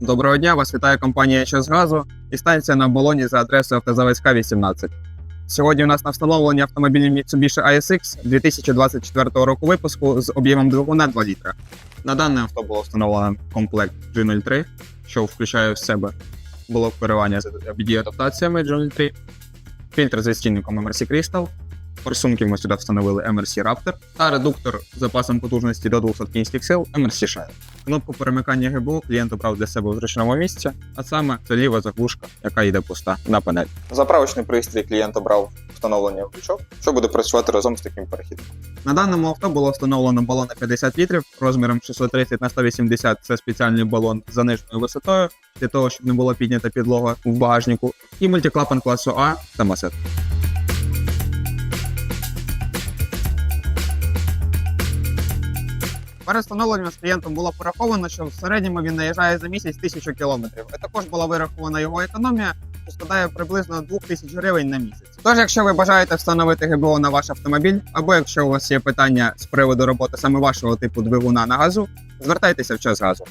Доброго дня, вас вітає компанія «Щас газу» і станція на оболоні за адресою Автозаводська 18. Сьогодні у нас на встановленні автомобілів Mitsubishi ASX 2024 року випуску з об'ємом двигуна 2 літра. На дане авто було встановлено комплект G03, що включає в себе блок керування з адаптаціями G03, фільтр з відстійником MRC Crystal, форсунки ми сюди встановили MRC Raptor та редуктор з запасом потужності до 200 кінських сил MRC Shine. Кнопку перемикання ГБУ клієнт обрав для себе у зручному місці, а саме це ліва заглушка, яка йде пуста на панель. Заправочний пристрій клієнт обрав встановлення ключок, що буде працювати разом з таким перехідом. На даному авто було встановлено балон на 50 літрів розміром 630 на 180 це спеціальний балон з заниженою висотою, для того, щоб не було піднята підлога в багажнику, і мультиклапан класу А та масет. Перед встановленням з клієнтом було пораховано, що в середньому він наїжджає за місяць тисячу кілометрів. А також була вирахована його економія, що складає приблизно 2000 гривень на місяць. Тож, якщо ви бажаєте встановити ГБО на ваш автомобіль, або якщо у вас є питання з приводу роботи саме вашого типу двигуна на газу, звертайтеся в час газу.